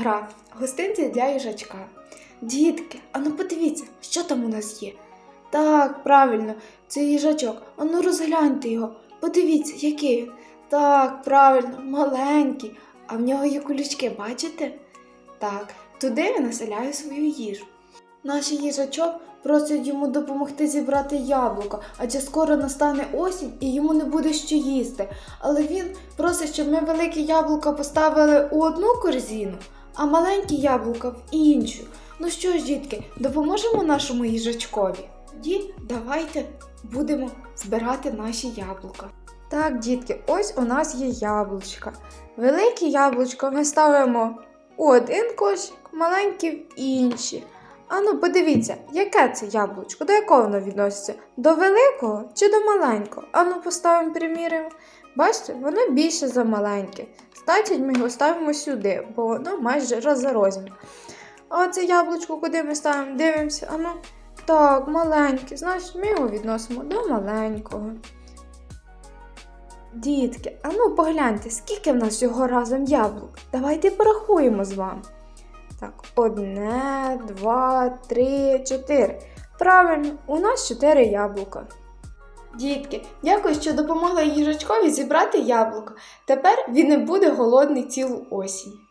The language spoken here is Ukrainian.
Гра гостинці для їжачка. Дітки, ану подивіться, що там у нас є. Так, правильно, це їжачок. Ану розгляньте його. Подивіться, який він. Так, правильно, маленький. А в нього є кулючки, бачите? Так, туди він населяє свою їжу. Наш їжачок просить йому допомогти зібрати яблука, адже скоро настане осінь і йому не буде що їсти. Але він просить, щоб ми великі яблука поставили у одну корзину, а маленькі яблука в іншу. Ну що ж, дітки, допоможемо нашому їжачкові? Тоді давайте будемо збирати наші яблука. Так, дітки, ось у нас є яблучка. Великі яблучка ми ставимо у один кошик, маленькі в інші. Ану, подивіться, яке це яблучко, до якого воно відноситься? До великого чи до маленького? Ану, поставимо приміряємо. Бачите, воно більше за маленьке. Значить, ми його ставимо сюди, бо воно майже роз за розмір. А оце яблучко, куди ми ставимо? Дивимося, ану. Так, маленьке, значить, ми його відносимо до маленького. Дітки, ану погляньте, скільки в нас всього разом яблук. Давайте порахуємо з вами. Так, одне, два, три, чотири. Правильно, у нас чотири яблука. Дітки, дякую, що допомогли їжачкові зібрати яблуко. Тепер він не буде голодний цілу осінь.